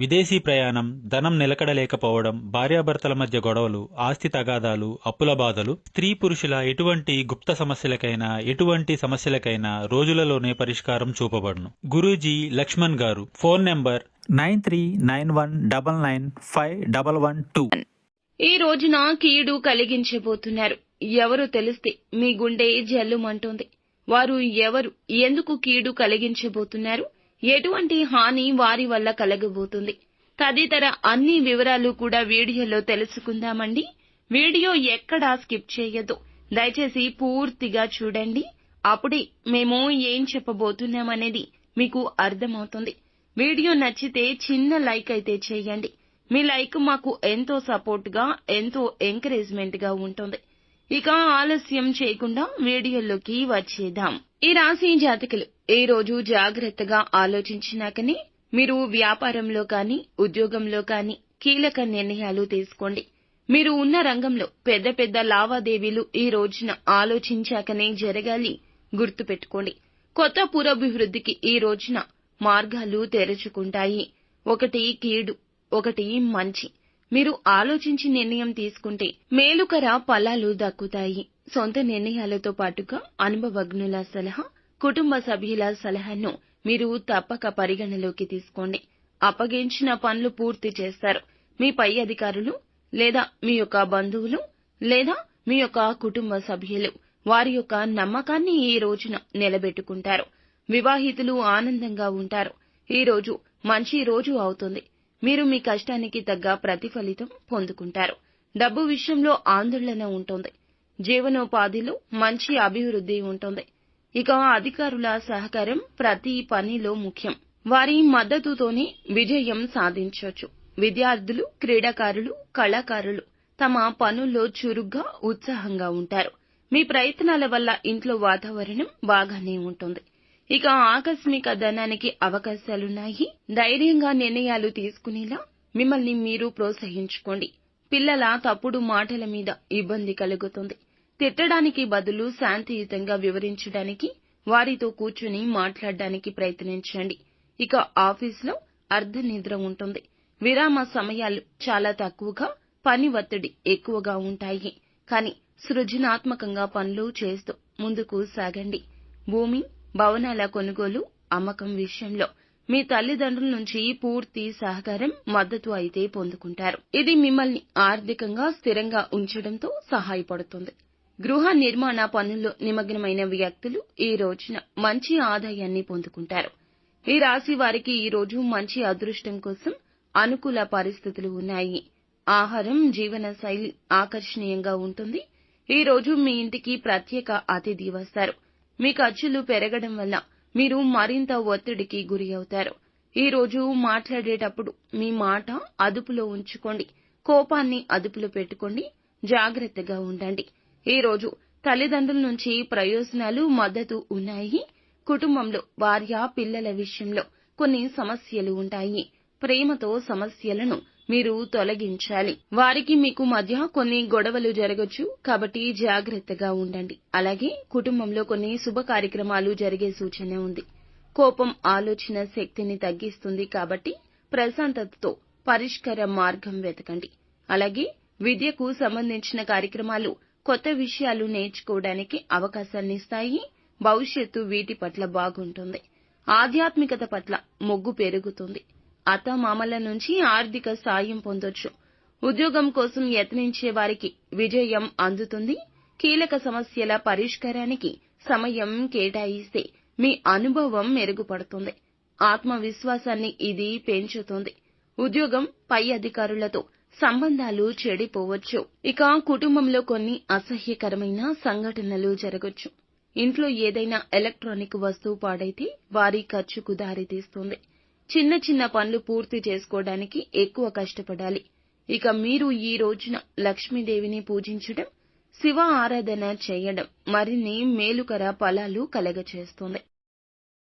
విదేశీ ప్రయాణం ధనం నిలకడలేకపోవడం భార్యాభర్తల మధ్య గొడవలు ఆస్తి తగాదాలు అప్పుల బాధలు స్త్రీ పురుషుల ఎటువంటి గుప్త సమస్యలకైనా ఎటువంటి సమస్యలకైనా రోజులలోనే పరిష్కారం చూపబడును. గురూజీ లక్ష్మణ్ గారు phone number nine three nine one double nine five double one two. ఈ రోజున కీడు కలిగించబోతున్నారు. ఎవరు తెలిస్తే మీ గుండె జల్లుమంటుంది. వారు ఎవరు ఎందుకు కీడు కలిగించబోతున్నారు? ఎటువంటి హాని వారి వల్ల కలగబోతుంది. తదితర అన్ని వివరాలు కూడా వీడియోలో తెలుసుకుందామండి. వీడియో ఎక్కడా స్కిప్ చేయొద్దు. దయచేసి పూర్తిగా చూడండి. అప్పుడే మేము ఏం చెప్పబోతున్నామనేది మీకు అర్థమవుతుంది. వీడియో నచ్చితే చిన్న లైక్ అయితే చేయండి. మీ లైక్ మాకు ఎంతో సపోర్ట్గా ఎంతో ఎంకరేజ్మెంట్గా ఉంటుంది. ఇక ఆలస్యం చేయకుండా వీడియోలోకి వచ్చేద్దాం. ఈ రాశి జాతకులు. ఈ రోజు జాగ్రత్తగా ఆలోచించినాకనే మీరు వ్యాపారంలో కానీ ఉద్యోగంలో కానీ కీలక నిర్ణయాలు తీసుకోండి. మీరు ఉన్న రంగంలో పెద్ద పెద్ద లావాదేవీలు ఈ రోజున ఆలోచించాకనే జరగాలి గుర్తుపెట్టుకోండి. కొత్త పురాభివృద్ధికి ఈ రోజున మార్గాలు తెరుచుకుంటాయి. ఒకటి కీడు ఒకటి మంచి. మీరు ఆలోచించి నిర్ణయం తీసుకుంటే మేలుకర ఫలాలు దక్కుతాయి. సొంత నిర్ణయాలతో పాటుగా అనుభవజ్ఞుల సలహా కుటుంబ సభ్యుల సలహాను మీరు తప్పక పరిగణలోకి తీసుకోండి. అప్పగించిన పనులు పూర్తి చేస్తారు. మీ పై అధికారులు లేదా మీ యొక్క బంధువులు లేదా మీ యొక్క కుటుంబ సభ్యులు వారి యొక్క నమ్మకాన్ని ఈ రోజున నిలబెట్టుకుంటారు. వివాహితులు ఆనందంగా ఉంటారు. ఈ రోజు మంచి రోజు అవుతుంది. మీరు మీ కష్టానికి తగ్గ ప్రతిఫలితం పొందుకుంటారు. డబ్బు విషయంలో ఆందోళన ఉంటుంది. జీవనోపాధిలో మంచి అభివృద్ధి ఉంటుంది. ఇక అధికారుల సహకారం ప్రతి పనిలో ముఖ్యం. వారి మద్దతుతోనే విజయం సాధించవచ్చు విద్యార్థులు క్రీడాకారులు కళాకారులు తమ పనుల్లో చురుగ్గా ఉత్సాహంగా ఉంటారు. మీ ప్రయత్నాల వల్ల ఇంట్లో వాతావరణం బాగానే ఉంటుంది. ఇక ఆకస్మిక ధనానికి అవకాశాలున్నాయి. ధైర్యంగా నిర్ణయాలు తీసుకునేలా మిమ్మల్ని మీరు ప్రోత్సహించుకోండి. పిల్లల తప్పుడు మాటల మీద ఇబ్బంది కలుగుతుంది. తిట్టడానికి బదులు శాంతియుతంగా వివరించడానికి వారితో కూర్చుని మాట్లాడడానికి ప్రయత్నించండి. ఇక ఆఫీస్లో అర్ధనిద్ర ఉంటుంది. విరామ సమయాలు చాలా తక్కువగా పని ఒత్తిడి ఎక్కువగా ఉంటాయి. కానీ సృజనాత్మకంగా పనులు చేస్తూ ముందుకు సాగండి. భూమి భవనాల కొనుగోలు అమ్మకం విషయంలో మీ తల్లిదండ్రుల నుంచి పూర్తి సహకారం మద్దతు అయితే పొందుకుంటారు. ఇది మిమ్మల్ని ఆర్థికంగా స్థిరంగా ఉంచడంతో సహాయపడుతుంది. గృహ నిర్మాణ పనుల్లో నిమగ్నమైన వ్యక్తులు ఈ రోజున మంచి ఆదాయాన్ని పొందుకుంటారు. ఈ రాశి వారికి ఈ రోజు మంచి అదృష్టం కోసం అనుకూల పరిస్థితులు ఉన్నాయి. ఆహారం జీవన శైలి ఆకర్షణీయంగా ఉంటుంది. ఈ రోజు మీ ఇంటికి ప్రత్యేక అతిథి వస్తారు. మీ ఖర్చులు పెరగడం వల్ల మీరు మరింత ఒత్తిడికి గురి అవుతారు. ఈ రోజు మాట్లాడేటప్పుడు మీ మాట అదుపులో ఉంచుకోండి. కోపాన్ని అదుపులో పెట్టుకోండి. జాగ్రత్తగా ఉండండి. ఈ రోజు తల్లిదండ్రుల నుంచి ప్రయోజనాలు మద్దతు ఉన్నాయి. కుటుంబంలో భార్య పిల్లల విషయంలో కొన్ని సమస్యలు ఉంటాయి. ప్రేమతో సమస్యలను మీరు తొలగించాలి. వారికి మీకు మధ్య కొన్ని గొడవలు జరగచ్చు. కాబట్టి జాగ్రత్తగా ఉండండి. అలాగే కుటుంబంలో కొన్ని శుభ కార్యక్రమాలు జరిగే సూచన ఉంది. కోపం ఆలోచన శక్తిని తగ్గిస్తుంది కాబట్టి ప్రశాంతతతో పరిష్కార మార్గం వెతకండి. అలాగే విద్యకు సంబంధించిన కార్యక్రమాలు కొత్త విషయాలు నేర్చుకోవడానికి అవకాశాన్నిస్తాయి భవిష్యత్తు వీటి పట్ల బాగుంటుంది. ఆధ్యాత్మికత పట్ల మొగ్గు పెరుగుతుంది. అత్తమామల నుంచి ఆర్థిక సాయం పొందొచ్చు. ఉద్యోగం కోసం యత్నించే వారికి విజయం అందుతుంది. కీలక సమస్యల పరిష్కారానికి సమయం కేటాయిస్తే మీ అనుభవం మెరుగుపడుతుంది. ఆత్మవిశ్వాసాన్ని ఇది పెంచుతుంది. ఉద్యోగం పై అధికారులతో సంబంధాలు చెడిపోవచ్చు. ఇక కుటుంబంలో కొన్ని అసహ్యకరమైన సంఘటనలు జరగొచ్చు. ఇంట్లో ఏదైనా ఎలక్ట్రానిక్ వస్తువు పాడైతే వారి ఖర్చుకు దారితీస్తుంది. చిన్న చిన్న పనులు పూర్తి చేసుకోవడానికి ఎక్కువ కష్టపడాలి. ఇక మీరు ఈ రోజున లక్ష్మీదేవిని పూజించడం శివ ఆరాధన చేయడం మరిన్ని మేలుకర ఫలాలు కలగచేస్తుంది.